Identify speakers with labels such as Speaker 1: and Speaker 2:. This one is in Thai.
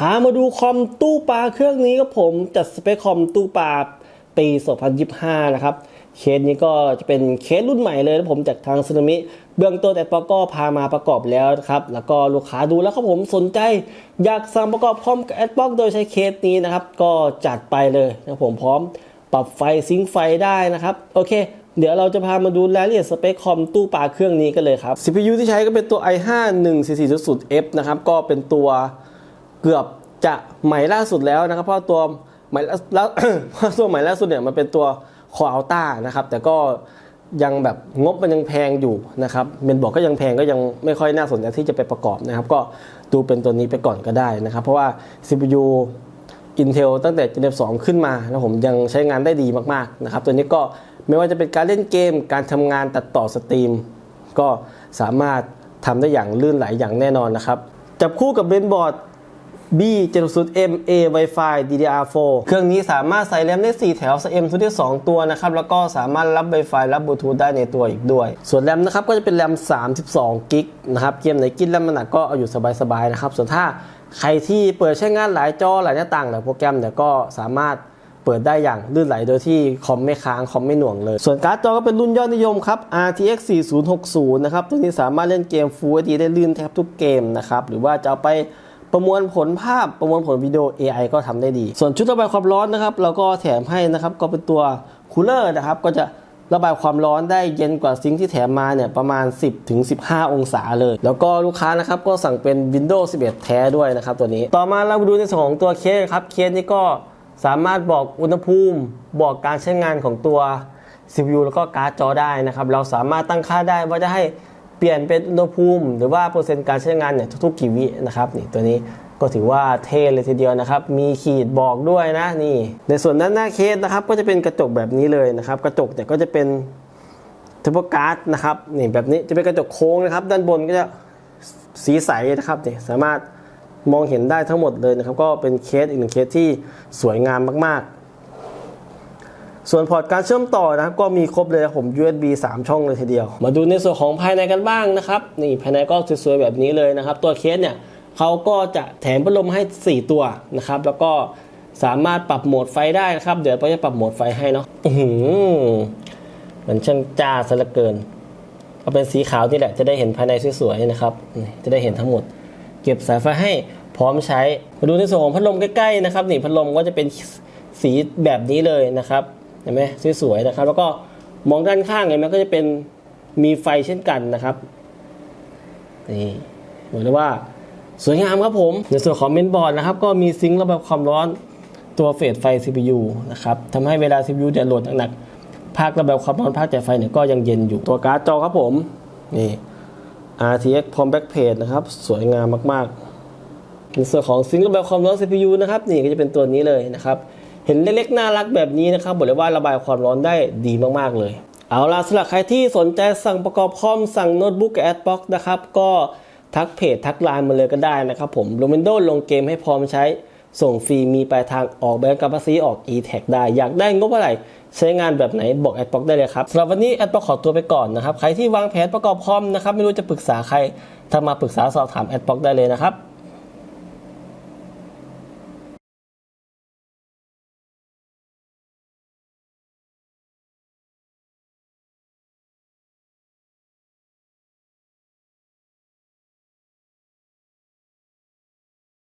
Speaker 1: พามาดูคอมตู้ปลาเครื่องนี้ครับผมจัดสเปคคอมตู้ปลาปี 2025 นะครับ เคสนี้ก็จะเป็นเคสรุ่นใหม่เลยนะผมจากทางซึนามิ เบื้องต้นแอดปก็พามาประกอบแล้วนะครับ แล้วก็ลูกค้าดูแล้วครับผมสนใจ อยากสั่งประกอบคอมแอดปอกโดยใช้เคสนี้นะครับ ก็จัดไปเลยนะผมพร้อมปรับไฟซิงไฟได้นะครับ โอเคเดี๋ยวเราจะพามาดูรายละเอียดสเปคคอมตู้ปลาเครื่องนี้กันเลยครับ CPU ที่ใช้ก็เป็นตัว i5 14400F นะครับ ก็เป็นตัว เกือบจะใหม่ล่าสุดแล้วนะครับ เพราะตัวใหม่ล่าเพราะตัวใหม่ล่าสุดเนี่ยมันเป็นตัวคออัลต้านะครับ แต่ก็ยังแบบงบมันยังแพงอยู่นะครับเมนบอกก็ยังแพงก็ยังไม่ค่อยน่าสนใจที่จะไปประกอบนะครับ ก็ดูเป็นตัวนี้ไปก่อนก็ได้นะครับ เพราะว่า CPU Intel ตั้งแต่ Gen 2ขึ้นมานะผมยังใช้งานได้ดีมากๆนะครับ ตัวนี้ก็ไม่ว่าจะเป็นการเล่นเกม การทำงานตัดต่อสตรีม ก็สามารถทำได้อย่างลื่นไหลอย่างแน่นอนนะครับ จับคู่กับเบนบอร์ด B 7 0 M A Wi-Fi DDR4 เครื่องนี้สามารถใส่แรมได้ 4 แถว M ทุกที่ 2 ตัวนะครับ แล้วก็สามารถรับ Wi-Fi รับบลูทูธได้ในตัวอีกด้วย ส่วนแรมนะครับ ก็จะเป็นแรม 32 กิกนะครับ เกมไหนกินแรมมันหนักก็เอาอยู่สบายๆนะครับ ส่วนถ้าใครที่เปิดใช้งานหลายจอหลายหน้าต่างหลายโปรแกรมเนี่ยก็สามารถเปิดได้อย่างลื่นไหลโดยที่คอมไม่ค้าง คอมไม่หน่วงเลย ส่วนการ์ดจอก็เป็นรุ่นยอดนิยมครับ RTX 4060 นะครับ ตัวนี้สามารถเล่นเกม Full HD ได้ลื่นแทบทุกเกมนะครับ หรือว่าจะเอาไป ประมวลผลภาพประมวลผลวิดีโอ AI ก็ทำได้ดี ส่วนชุดระบายความร้อนนะครับ เราก็แถมให้นะครับก็เป็นตัวคูลเลอร์นะครับ ก็จะระบายความร้อนได้เย็นกว่าซิงค์ที่แถมมาเนี่ยประมาณ 10ถึง15 องศาเลย แล้วก็ลูกค้านะครับก็สั่งเป็น Windows 11 แท้ด้วยนะครับตัวนี้ ต่อมาเรามาดูในส่วนของตัวเคสครับเคสนี้ก็สามารถบอกอุณหภูมิ บอกการใช้งานของตัว CPU แล้วก็การ์ดจอได้นะครับ เราสามารถตั้งค่าได้ว่าจะให้ เปลี่ยนเป็นอุณหภูมิ หรือว่าเปอร์เซ็นต์การใช้งานเนี่ยทุกๆกี่วินะครับนี่ตัวนี้ก็ถือว่าเท่เลยทีเดียวนะครับ มีขีดบอกด้วยนะนี่ ในส่วนด้านหน้าเคสนะครับ ก็จะเป็นกระจกแบบนี้เลยนะครับ กระจกเนี่ยก็จะเป็นทูบการ์ดนะครับนี่แบบนี้จะเป็นกระจกโค้งนะครับ ด้านบนก็จะสีใสนะครับนี่สามารถมองเห็นได้ทั้งหมดเลยนะครับ ก็เป็นเคสอีกหนึ่งเคสที่สวยงามมากๆ ส่วนพอร์ตการเชื่อมต่อนะครับก็มีครบเลยผม USB 3 ช่องเลยทีเดียว มาดูในส่วนของภายในกันบ้างนะครับนี่ภายในก็สวยๆแบบนี้เลยนะครับ ตัวเคสเนี่ยเขาก็จะแถมพัดลมให้ 4 ตัวนะครับแล้วก็สามารถปรับโหมดไฟได้นะครับ เดี๋ยวเราจะปรับโหมดไฟให้เนาะอื้อหือมันช่างจ้าซะเหลือเกินเอาเป็นสีขาวนี่แหละจะได้เห็นภายในสวยๆนะครับ จะได้เห็นทั้งหมด เก็บสายไฟให้พร้อมใช้ มาดูในส่วนของพัดลมใกล้ๆนะครับนี่พัดลมก็จะเป็นสีแบบนี้เลยนะครับ ห็นไหมสวยๆนะครับ แล้วก็มองด้านข้างเห็นไหมก็จะเป็นมีไฟเช่นกันนะครับนี่บอกเลยว่าสวยงามครับผมในส่วนของเมนบอร์ดนะครับ ก็มีซิงค์ระบายความร้อนตัวเฟสไฟ CPU นะครับทำให้เวลา CPU จะโหลดหนักๆภาคระบายความร้อนภาคจ่ายไฟเนี่ยก็ยังเย็นอยู่ตัวการ์ดจอครับผมนี่ RTX พร้อมแบ็กเพจนะครับ สวยงามมากๆในส่วนของซิงค์ระบายความร้อน CPU นะครับ นี่ก็จะเป็นตัวนี้เลยนะครับ เห็นเล็กๆน่ารักแบบนี้นะครับบอกเลยว่าระบายความร้อนได้ดีมากๆเลย เอาล่ะสำหรับใครที่สนใจสั่งประกอบคอมสั่งโน้ตบุ๊กแอดบ็อกนะครับก็ทักเพจทักไลน์มาเลยก็ได้นะครับผมโรมินโดลงเกมให้พร้อมใช้ ส่งฟรีมีปลายทางออกแบบกับภาษีออก e-tag ได้ อยากได้งบอะไรใช้งานแบบไหนบอกแอดบ็อกได้เลยครับสำหรับวันนี้แอดบ็อกขอตัวไปก่อนนะครับ ใครที่วางแผนประกอบคอมนะครับไม่รู้จะปรึกษาใครถ้ามาปรึกษาสอบถามแอดบ็อกได้เลยนะครับ